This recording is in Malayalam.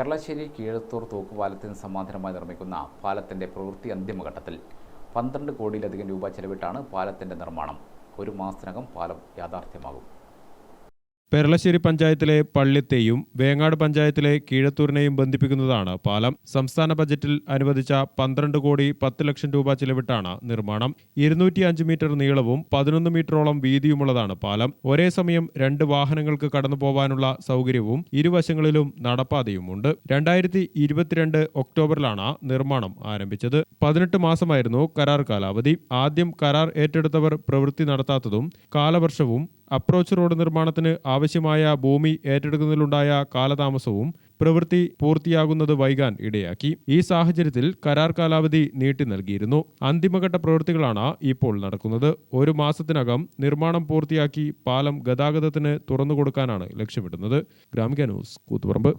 പെർളശ്ശേരി കീഴത്തൂർ തൂക്കുപാലത്തിന് സമാന്തരമായി നിർമ്മിക്കുന്ന പാലത്തിന്റെ പ്രവൃത്തി അന്തിമഘട്ടത്തിൽ പന്ത്രണ്ട് കോടിയിലധികം രൂപ ചെലവിട്ടാണ് പാലത്തിന്റെ നിർമ്മാണം. ഒരു മാസത്തിനകം പാലം യാഥാർത്ഥ്യമാകും. പെരളശ്ശേരി പഞ്ചായത്തിലെ പള്ളിത്തെയും വേങ്ങാട് പഞ്ചായത്തിലെ കീഴത്തൂരിനെയും ബന്ധിപ്പിക്കുന്നതാണ് പാലം. സംസ്ഥാന ബജറ്റിൽ അനുവദിച്ച പന്ത്രണ്ട് കോടി പത്ത് ലക്ഷം രൂപ ചിലവിട്ടാണ് നിർമ്മാണം. ഇരുന്നൂറ്റി മീറ്റർ നീളവും പതിനൊന്ന് മീറ്ററോളം വീതിയുമുള്ളതാണ് പാലം. ഒരേ സമയം രണ്ട് വാഹനങ്ങൾക്ക് കടന്നു പോകാനുള്ള സൗകര്യവും ഇരുവശങ്ങളിലും നടപ്പാതയുമുണ്ട്. രണ്ടായിരത്തി ഇരുപത്തിരണ്ട് ഒക്ടോബറിലാണ് നിർമ്മാണം ആരംഭിച്ചത്. പതിനെട്ട് മാസമായിരുന്നു കരാർ കാലാവധി. ആദ്യം കരാർ ഏറ്റെടുത്തവർ പ്രവൃത്തി നടത്താത്തതും കാലവർഷവും അപ്രോച്ച് റോഡ് നിർമ്മാണത്തിന് ആവശ്യമായ ഭൂമി ഏറ്റെടുക്കുന്നതിലുണ്ടായ കാലതാമസവും പ്രവൃത്തി പൂർത്തിയാകുന്നത് വൈകാൻ ഇടയാക്കി. ഈ സാഹചര്യത്തിൽ കരാർ കാലാവധി നീട്ടി നൽകിയിരുന്നു. അന്തിമഘട്ട പ്രവൃത്തികളാണ് ഇപ്പോൾ നടക്കുന്നത്. ഒരു മാസത്തിനകം നിർമ്മാണം പൂർത്തിയാക്കി പാലം ഗതാഗതത്തിന് തുറന്നുകൊടുക്കാനാണ് ലക്ഷ്യമിടുന്നത്. ഗ്രാമിക ന്യൂസ് കൂത്തുപറമ്പ്.